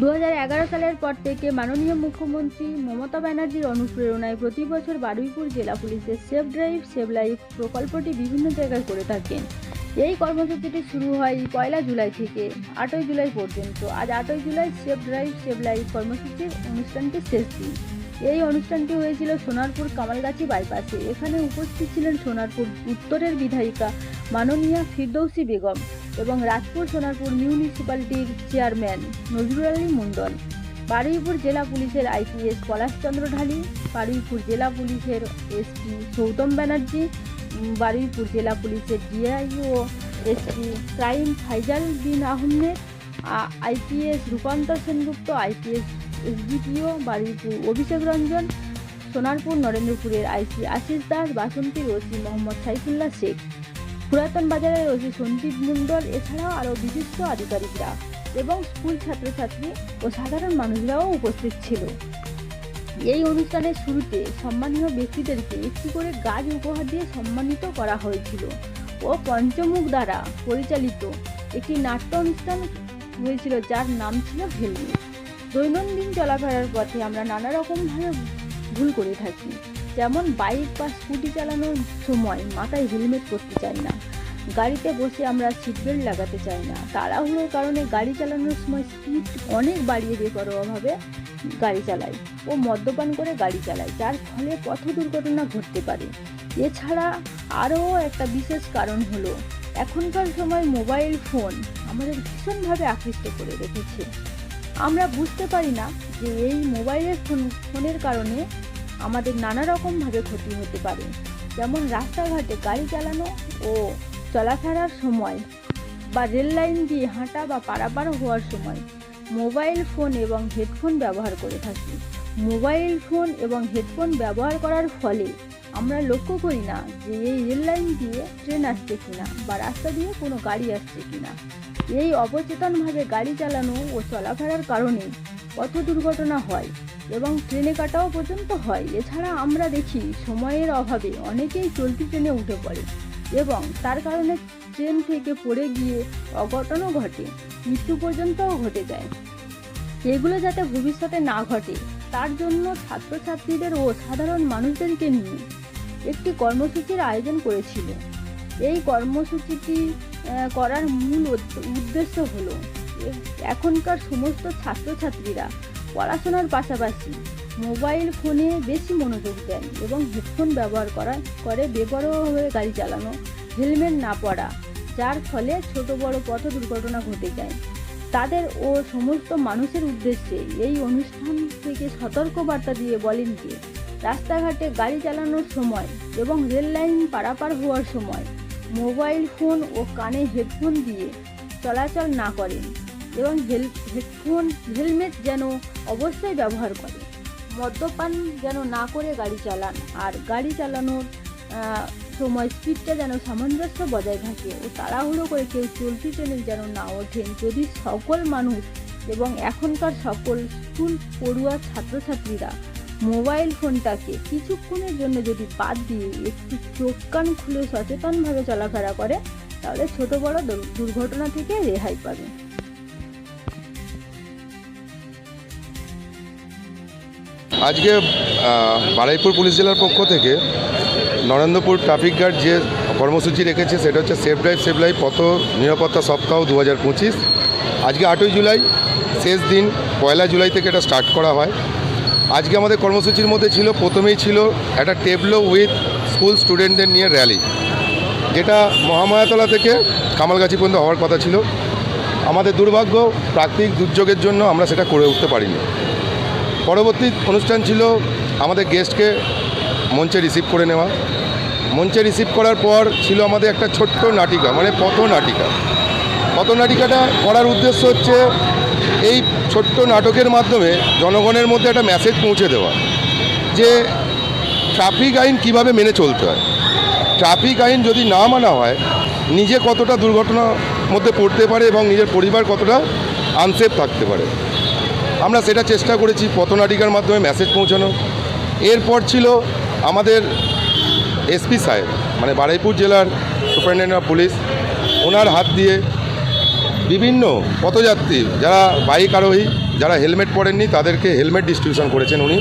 দু হাজার এগারো সালের পর থেকে মাননীয় মুখ্যমন্ত্রী মমতা ব্যানার্জির অনুপ্রেরণায় প্রতি বছর বারুইপুর জেলা পুলিশের সেফ ড্রাইভ সেভ লাইফ প্রকল্পটি বিভিন্ন জায়গায় করে থাকেন। এই কর্মসূচিটি শুরু হয় পয়লা জুলাই থেকে আটই জুলাই পর্যন্ত। আজ আটই July safe drive save life কর্মসূচির অনুষ্ঠানটি শেষ দিন। এই অনুষ্ঠানটি হয়েছিল সোনারপুর কামালগাছি বাইপাসে। এখানে উপস্থিত ছিলেন সোনারপুর উত্তরের বিধায়িকা মাননীয়া ফিরদৌসী বেগম। এবং রাজপুর সোনারপুর মিউনিসিপ্যালিটির চেয়ারম্যান নজরুল আলী মণ্ডল বারুইপুর জেলা পুলিশের আইপিএস পলাশচন্দ্র ঢালি, বারুইপুর জেলা পুলিশের এসপি সৌতম ব্যানার্জি বারুইপুর জেলা পুলিশের DIO SP crime Faizal bin Ahmed IPS Rupantar Sengupta, IPS SDPO Baruipur Abhishek Ranjan, Sonarpur নরেন্দ্রপুরের IC Ashis Das বাসন্তীর ওসি মোহাম্মদ সাইফুল্লাহ শেখ। পুরাতন বাজারের ওসি সন্দীপ মণ্ডল, এছাড়াও আরও বিশিষ্ট আধিকারিকরা এবং স্কুল ছাত্রছাত্রী ও সাধারণ মানুষরাও উপস্থিত ছিল। এই অনুষ্ঠানের শুরুতে সম্মানীয় ব্যক্তিদেরকে একটি করে গাছ উপহার দিয়ে সম্মানিত করা হয়েছিল ও পঞ্চমুখ দ্বারা পরিচালিত একটি নাট্য অনুষ্ঠান হয়েছিল যার নাম ছিল হেলমেট দৈনন্দিন চলাফেরার পথে আমরা নানা রকমভাবে ভুল করে থাকি। যেমন বাইক বা স্কুটি চালানোর সময় মাথায় হেলমেট পরতে চাই না। গাড়িতে বসে আমরা সিট বেল্ট লাগাতে চাই না। তাড়াহুড়োর কারণে গাড়ি চালানোর সময় স্পিড অনেক বাড়িয়ে বেপরোয়াভাবে গাড়ি চালাই ও মদ্যপান করে গাড়ি চালাই, যার ফলে পথ দুর্ঘটনা ঘটতে পারে। এছাড়া আরও একটা বিশেষ কারণ হলো, এখনকার সময় মোবাইল ফোন আমাদের ভীষণভাবে আকৃষ্ট করে রেখেছে। আমরা বুঝতে পারি না যে এই মোবাইলের ফোন, ফোনের কারণে আমাদের নানা রকমভাবে ক্ষতি হতে পারে। যেমন রাস্তাঘাটে গাড়ি চালানো ও চলাফেরার সময় বা রেল লাইন দিয়ে হাঁটা বা পারাপার হওয়ার সময় মোবাইল ফোন এবং হেডফোন ব্যবহার করে থাকি। মোবাইল ফোন এবং হেডফোন ব্যবহার করার ফলে আমরা লক্ষ্য করি না যে এই রেল লাইন দিয়ে ট্রেন আসছে কিনা বা রাস্তা দিয়ে কোনো গাড়ি আসছে কিনা। এই অবচেতনভাবে গাড়ি চালানো ও চলাফেরার কারণে পথ দুর্ঘটনা হয় এবং ট্রেনে কাটাও পর্যন্ত হয়। এছাড়া আমরা দেখি সময়ের অভাবে অনেকেই চলতি ট্রেনে উঠে পড়ে এবং তার কারণে ট্রেন থেকে পড়ে গিয়ে অঘটনও ঘটে, মৃত্যু পর্যন্তও ঘটে যায়। এগুলো যাতে ভবিষ্যতে না ঘটে, তার জন্য ছাত্রছাত্রীদের ও সাধারণ মানুষদেরকে নিয়ে একটি কর্মসূচির আয়োজন করেছিল। এই কর্মসূচিটি করার মূল উদ্দেশ্য হলো এখনকার সমস্ত ছাত্রছাত্রীরা পড়াশোনার পাশাপাশি মোবাইল ফোনে বেশি মনোযোগ দেন এবং হেডফোন ব্যবহার করা, করে বেপরোয়াভাবে গাড়ি চালানো, হেলমেট না পরা, যার ফলে ছোট বড় পথ দুর্ঘটনা ঘটে যায়। তাদের ও সমস্ত মানুষের উদ্দেশ্যে এই অনুষ্ঠান থেকে সতর্ক বার্তা দিয়ে বলেন যে, রাস্তাঘাটে গাড়ি চালানোর সময় এবং রেল লাইন পারাপার হওয়ার সময় মোবাইল ফোন ও কানে হেডফোন দিয়ে চলাচল না করেন। এবং হেডফোন, হেলমেট যেন অবশ্যই ব্যবহার করে। মদ্যপান যেন না করে গাড়ি চালান। আর গাড়ি চালানোর সময় স্পিডটা যেন সামঞ্জস্য বজায় থাকে ও তাড়াহুড়ো করে কেউ চলতি ট্রেনে যেন না ওঠেন। যদি সকল মানুষ এবং এখনকার সকল স্কুল পড়ুয়া ছাত্রছাত্রীরা মোবাইল ফোনটাকে কিছুক্ষণের জন্য যদি বাদ দিয়ে একটু চোখ কান খুলে সচেতনভাবে চলাফেরা করে, তাহলে ছোট বড় দুর্ঘটনা থেকে রেহাই পাবে। আজকে বারুইপুর পুলিশ জেলার পক্ষ থেকে নরেন্দ্রপুর ট্রাফিক গার্ড যে কর্মসূচি রেখেছে, সেটা হচ্ছে সেফ ড্রাইভ সেফ লাইফ পথ, নিরাপত্তা সপ্তাহ দু হাজার পঁচিশ। আজকে আটই জুলাই, শেষ দিন, পয়লা জুলাই থেকে এটা স্টার্ট করা হয়। আজকে আমাদের কর্মসূচির মধ্যে ছিল, প্রথমেই ছিল একটা টেবলো উইথ স্কুল স্টুডেন্টদের নিয়ে র্যালি যেটা মহামায়াতলা থেকে কামালগাছি পর্যন্ত হওয়ার কথা ছিল। আমাদের দুর্ভাগ্য, প্রাকৃতিক দুর্যোগের জন্য আমরা সেটা করে উঠতে পারিনি। পরবর্তী অনুষ্ঠান ছিল আমাদের গেস্টকে মঞ্চে রিসিভ করে নেওয়া। মঞ্চে রিসিভ করার পর ছিল আমাদের একটা ছোট্ট নাটিকা মানে পথ নাটিকা। নাটিকাটা করার উদ্দেশ্য হচ্ছে এই ছোট্ট নাটকের মাধ্যমে জনগণের মধ্যে একটা মেসেজ পৌঁছে দেওয়া যে ট্রাফিক আইন কীভাবে মেনে চলতে হয়। ট্রাফিক আইন যদি না মানা হয়, নিজে কতটা দুর্ঘটনার মধ্যে পড়তে পারে এবং নিজের পরিবার কতটা আনসেফ থাকতে পারে? আমরা সেটা চেষ্টা করেছি পথনাটিকার মাধ্যমে মেসেজ পৌঁছানো। এরপর ছিল আমাদের এসপি সাহেব মানে বারাইপুর জেলার সুপারিনটেন্ডেন্ট অফ পুলিশ ওনার হাত দিয়ে বিভিন্ন পথযাত্রী, যারা বাইক আরোহী, যারা হেলমেট পরেননি, তাদেরকে হেলমেট ডিস্ট্রিবিউশন করেছেন উনি।